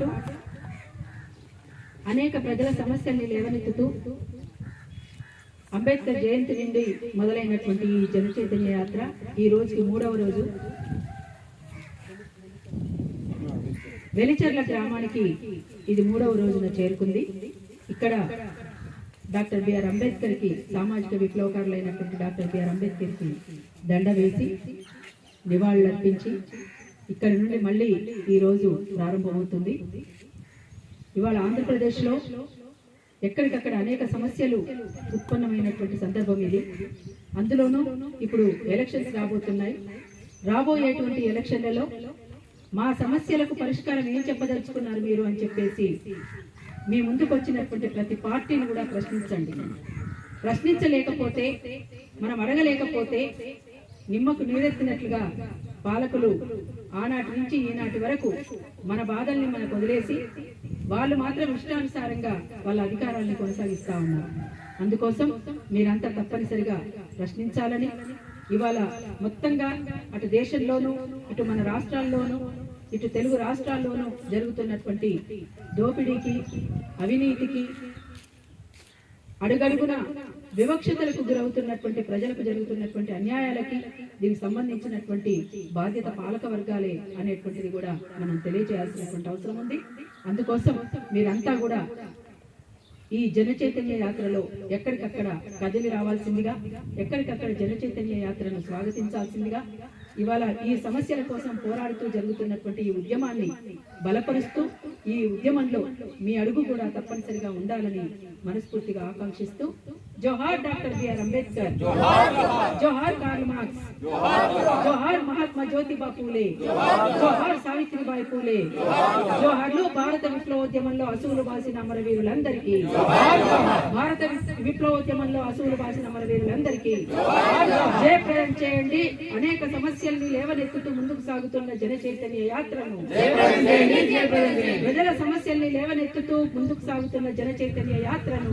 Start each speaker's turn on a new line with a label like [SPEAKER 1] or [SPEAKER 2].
[SPEAKER 1] పాటు అనేక ప్రజల సమస్యల్ని లేవనెత్తుతూ అంబేద్కర్ జయంతి నుండి మొదలైనటువంటి ఈ జన చైతన్య యాత్ర ఈ రోజుకి మూడవ రోజు. వెలిచర్ల గ్రామానికి ఇది మూడవ రోజున చేరుకుంది. ఇక్కడ డాక్టర్ బిఆర్ అంబేద్కర్కి సామాజిక విప్లవకారులైనటువంటి డాక్టర్ బిఆర్ అంబేద్కర్కి దండ వేసి నివాళులర్పించి ఇక్కడి నుండి మళ్ళీ ఈ రోజు ప్రారంభమవుతుంది. ఇవాళ ఆంధ్రప్రదేశ్లో ఎక్కడికక్కడ అనేక సమస్యలు ఉత్పన్నమైనటువంటి సందర్భం ఇది. అందులోనూ ఇప్పుడు ఎలక్షన్స్ రాబోతున్నాయి. రాబోయేటువంటి ఎలక్షన్లలో మా సమస్యలకు పరిష్కారం ఏం చెప్పదలుచుకున్నారు మీరు అని చెప్పేసి మీ ముందుకు వచ్చినటువంటి ప్రతి పార్టీని కూడా ప్రశ్నించండి. ప్రశ్నించలేకపోతే మనం అడగలేకపోతే నిమ్మకు నీరెత్తినట్లుగా పాలకులు ఆనాటి నుంచి ఈనాటి వరకు మన బాధల్ని మనకు వదిలేసి వాళ్ళు మాత్రం ఇష్టానుసారంగా వాళ్ళ అధికారాన్ని కొనసాగిస్తా ఉన్నారు. అందుకోసం మీరంతా తప్పనిసరిగా ప్రశ్నించాలని ఇవాళ మొత్తంగా అటు దేశంలోనూ ఇటు మన రాష్ట్రాల్లోనూ ఇటు తెలుగు రాష్ట్రాల్లోనూ జరుగుతున్నటువంటి దోపిడీకి అవినీతికి అడుగడుగున వివక్షతలకు గురవుతున్నటువంటి ప్రజలకు జరుగుతున్నటువంటి అన్యాయాలకి దీనికి సంబంధించినటువంటి బాధ్యత పాలక వర్గాలే అనేటువంటిది కూడా మనం తెలియజేయాల్సినటువంటి అవసరం ఉంది. అందుకోసం మీరంతా కూడా ఈ జన చైతన్య యాత్రలో ఎక్కడికక్కడ కదిలి రావాల్సిందిగా ఎక్కడికక్కడ జన చైతన్య యాత్రను స్వాగతించాల్సిందిగా ఇవాళ ఈ సమస్యల కోసం పోరాడుతూ జరుగుతున్నటువంటి ఈ ఉద్యమాన్ని బలపరుస్తూ ఈ ఉద్యమంలో మీ అడుగు కూడా తప్పనిసరిగా ఉండాలని మనస్ఫూర్తిగా ఆకాంక్షిస్తూ జోహార్ డాక్టర్ బిఆర్ అంబేద్కర్ జోహార్ కార్ల్ మార్క్స్ జోహార్ మహాత్మా జ్యోతిబా పూలే జోహార్ సావిత్రిబాయి పూలే జోహార్లు భారత విప్లవోద్యమంలో అసువులు బాసిన అమరవీరులందరికీ భారత వి- విప్లవోద్యమంలో అసువులు బాసిన అమరవీరులందరికీ జయప్రదం చేయండి. అనేక సమస్యల్ని లేవనెత్తుతూ ముందుకు సాగుతున్న జన చైతన్య యాత్రను ప్రజల సమస్యల్ని లేవనెత్తుతూ ముందుకు సాగుతున్న జన చైతన్య యాత్రను